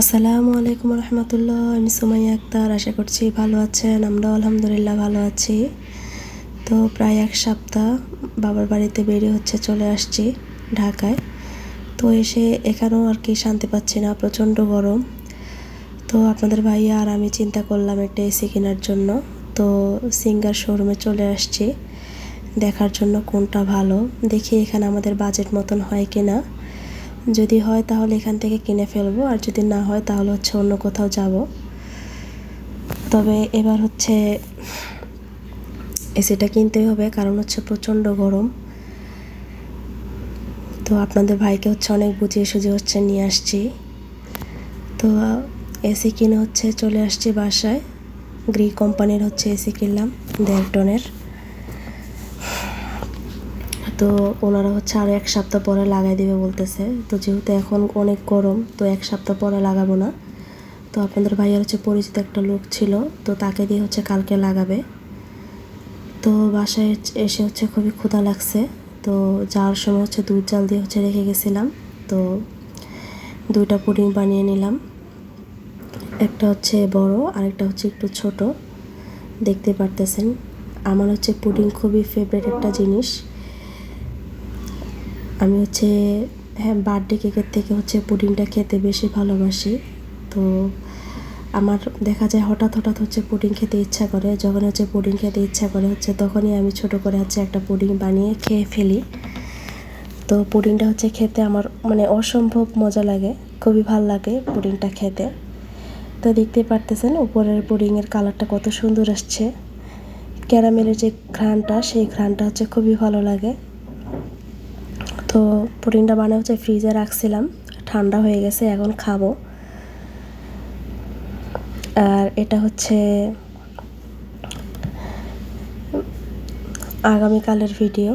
আসসালামু আলাইকুম রহমতুল্লাহ, আমি সুমাইয়া আক্তার, আশা করছি ভালো আছেন, আমরাও আলহামদুলিল্লাহ ভালো আছি। তো প্রায় এক সপ্তাহ বাবার বাড়িতে বেরিয়ে হচ্ছে চলে আসছি ঢাকায়। তো এসে এখানেও আর কি শান্তি পাচ্ছি না, প্রচণ্ড গরম। তো আপনাদের ভাইয়া আর আমি চিন্তা করলাম একটা এসি কেনার জন্য। তো সিঙ্গার শোরুমে চলে আসছি, দেখার জন্য কোনটা ভালো, দেখি এখানে আমাদের বাজেট মতন হয় কি না যদি হয় তাহলে এখান থেকে কিনে ফেলব, আর যদি না হয় তাহলে হচ্ছে অন্য কোথাও যাব। তবে এবার হচ্ছে এসিটা কিনতেই হবে, কারণ হচ্ছে প্রচণ্ড গরম। তো আপনাদের ভাইকে হচ্ছে অনেক বুঝিয়ে সুঝিয়ে হচ্ছে নিয়ে আসছি। তো এসি কিনে হচ্ছে চলে আসছি বাসায়। গ্রি কোম্পানির হচ্ছে এসি কিনলাম দেড় টনের তো ওনারা হচ্ছে আরও এক সপ্তাহ পরে লাগাই দেবে বলতেছে। তো যেহেতু এখন অনেক গরম, তো এক সপ্তাহ পরে লাগাবো না। তো আপনাদের ভাইয়ের হচ্ছে পরিচিত একটা লোক ছিল, তো তাকে দিয়ে হচ্ছে কালকে লাগাবে। তো বাসায় এসে হচ্ছে খুবই ক্ষুধা লাগছে। তো যাওয়ার সময় হচ্ছে দুধ জাল দিয়ে হচ্ছে রেখে গেছিলাম। তো দুইটা পুডিং বানিয়ে নিলাম। একটা হচ্ছে বড়, আরেকটা হচ্ছে একটু ছোট। দেখতে পারতেছেন। আমার হচ্ছে পুডিং খুবই ফেভারিট একটা জিনিস। আমি হচ্ছে হ্যাঁ বার্থডে কেকের থেকে হচ্ছে পুডিংটা খেতে বেশি ভালোবাসি। তো আমার দেখা যায় হঠাৎ হঠাৎ হচ্ছে পুডিং খেতে ইচ্ছা করে। যখন হচ্ছে পুডিং খেতে ইচ্ছা করে হচ্ছে, তখনই আমি ছোট করে হচ্ছে একটা পুডিং বানিয়ে খেয়ে ফেলি। তো পুডিংটা হচ্ছে খেতে আমার মানে অসম্ভব মজা লাগে, খুবই ভালো লাগে পুডিংটা খেতে। তো দেখতেই পারতেছেন উপরের পুডিংয়ের কালারটা কত সুন্দর আসছে। ক্যারামেলের যে ঘ্রানটা সেই ঘ্রানটা হচ্ছে খুবই ভালো লাগে। তো পুডিংটা বানিয়ে হচ্ছে ফ্রিজে রাখছিলাম, ঠান্ডা হয়ে গেছে, এখন খাব। আর এটা হচ্ছে আগামীকালের ভিডিও।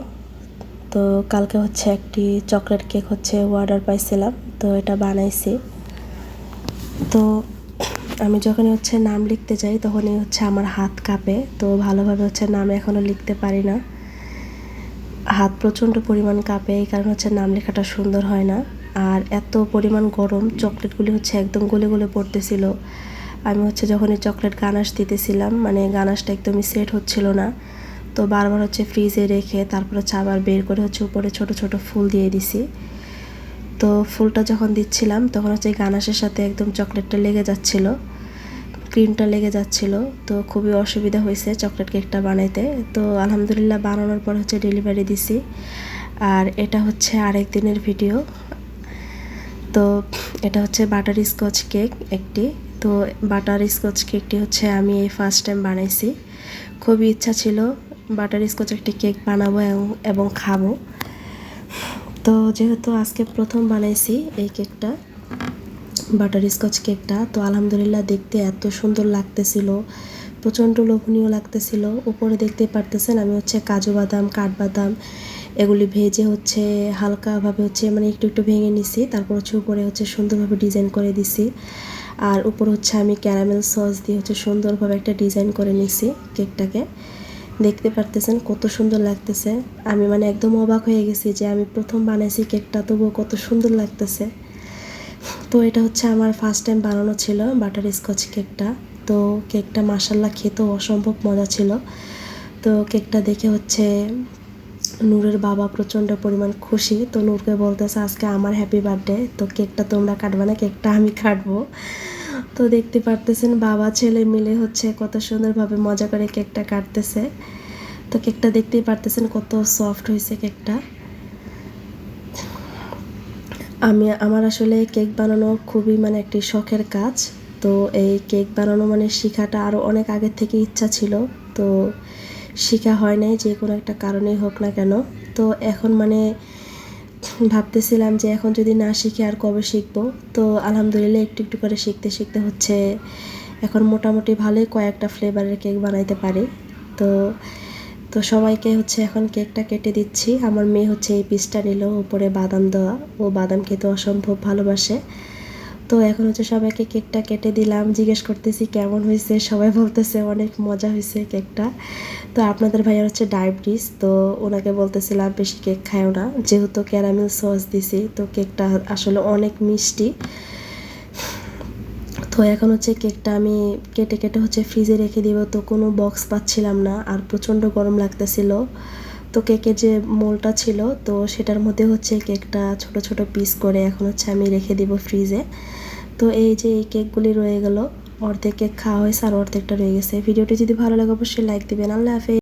তো কালকে হচ্ছে একটি চকলেট কেক হচ্ছে অর্ডার পাইছিলাম, তো এটা বানাইছি। তো আমি যখনই হচ্ছে নাম লিখতে যাই, তখনই হচ্ছে আমার হাত কাঁপে, তো ভালোভাবে হচ্ছে নাম এখনও লিখতে পারি না। হাত প্রচণ্ড পরিমাণ কাঁপে, এই কারণে হচ্ছে নাম লেখাটা সুন্দর হয় না। আর এত পরিমাণ গরম, চকলেটগুলি হচ্ছে একদম গলে গলে পড়তেছিল। আমি হচ্ছে যখন এই চকলেট গানাশ দিতেছিলাম মানে গানাশটা একদমই সেট হচ্ছিল না। তো বারবার হচ্ছে ফ্রিজে রেখে তারপর হচ্ছে আবার বের করে হচ্ছে উপরে ছোট ছোট ফুল দিয়ে দিছি। তো ফুলটা যখন দিচ্ছিলাম, তখন হচ্ছে গানাশের সাথে একদম চকলেটটা লেগে যাচ্ছিল। ক্রিমটা লেগে যাচ্ছিল, তো খুবই অসুবিধা হয়েছে চকলেট কেকটা বানাইতে। তো আলহামদুলিল্লাহ বানানোর পর হচ্ছে ডেলিভারি দিছি। আর এটা হচ্ছে আরেক দিনের ভিডিও তো এটা হচ্ছে বাটার স্কচ কেক একটি। তো বাটার স্কচ কেকটি হচ্ছে আমি এই ফার্স্ট টাইম বানাইছি। খুবই ইচ্ছা ছিল বাটার স্কচ একটি কেক বানাবো এবং খাব। তো যেহেতু আজকে প্রথম বানাইছি এই কেকটা বাটার স্কচ কেকটা। তো আলহামদুলিল্লাহ দেখতে এত সুন্দর লাগতেছিল, প্রচণ্ড লোভনীয় লাগতেছিল। উপরে দেখতে পারতেছেন আমি হচ্ছে কাজু বাদাম কাঠবাদাম এগুলি ভেজে হচ্ছে হালকাভাবে হচ্ছে মানে একটু একটু ভেঙে নিছি, তারপর হচ্ছে উপরে হচ্ছে সুন্দরভাবে ডিজাইন করে দিছি। আর উপর হচ্ছে আমি ক্যারামেল সস দিয়ে হচ্ছে সুন্দরভাবে একটা ডিজাইন করে নিছি কেকটাকে। দেখতে পারতেছেন কত সুন্দর লাগতেছে। আমি মানে একদম অবাক হয়ে গেছি যে আমি প্রথম বানাইছি কেকটা, তবুও কত সুন্দর লাগতেছে। তো এটা হচ্ছে আমার ফার্স্ট টাইম বানানো ছিল বাটার স্কচ কেকটা তো কেকটা মাসাল্লা খেতেও অসম্ভব মজা ছিল। তো কেকটা দেখে হচ্ছে নূরের বাবা প্রচণ্ড পরিমাণ খুশি। তো নূরকে বলতেছে, আজকে আমার হ্যাপি বার্থডে তো কেকটা তোমরা কাটবে না কেকটা আমি কাটবো। তো দেখতে পারতেছেন, বাবা, ছেলে মিলে হচ্ছে কত সুন্দরভাবে মজা করে কেকটা কাটতেছে। তো কেকটা দেখতেই পারতেছেন কত সফট হয়েছে কেকটা আমি, আমার আসলে কেক বানানো খুবই মানে একটি শখের কাজ। তো এই কেক বানানো মানে শেখাটা আরও অনেক আগের থেকে ইচ্ছা ছিল। তো শেখা হয় নাই যে কোনো একটা কারণেই হোক না কেন। তো এখন মানে ভাবতেছিলাম যে এখন যদি না শিখে আর কবে শিখব? তো আলহামদুলিল্লাহ একটু একটু করে শিখতে শিখতে হচ্ছে। এখন মোটামুটি ভালোই কয়েকটা ফ্লেভারের কেক বানাইতে পারি। তো তো সবাইকে হচ্ছে এখন কেকটা কেটে দিচ্ছি। আমার মেয়ে হচ্ছে এই পিসটা নিল, উপরে বাদাম দেওয়া। ও বাদাম খেতে অসম্ভব ভালোবাসে। তো এখন হচ্ছে সবাইকে কেকটা কেটে দিলাম। জিজ্ঞেস করতেছি, কেমন হয়েছে? সবাই বলতেছে, অনেক মজা হয়েছে কেকটা। তো আপনাদের ভাইয়ার হচ্ছে ডায়াবেটিস, তো ওনাকে বলতেছিলাম, বেশি কেক খায়ও না। যেহেতু ক্যারামেল সস দিছি, তো কেকটা আসলে অনেক মিষ্টি। তো এখন হচ্ছে কেকটা আমি কেটে কেটে হচ্ছে ফ্রিজে রেখে দিব। তো কোনো বক্স পাচ্ছিলাম না, আর প্রচণ্ড গরম লাগতেছিল। তো কেকের যে মোলটা ছিল, তো সেটার মধ্যে হচ্ছে কেকটা ছোট ছোট পিস করে এখন হচ্ছে আমি রেখে দিব ফ্রিজে। তো এই যে এই কেকগুলি রয়ে গেল, অর্ধেক কেক খাওয়া হয়েছে আর অর্ধেকটা রয়ে গেছে। ভিডিওটি যদি ভালো লাগে অবশ্যই লাইক দিবেন। আল্লাহ হাফেজ।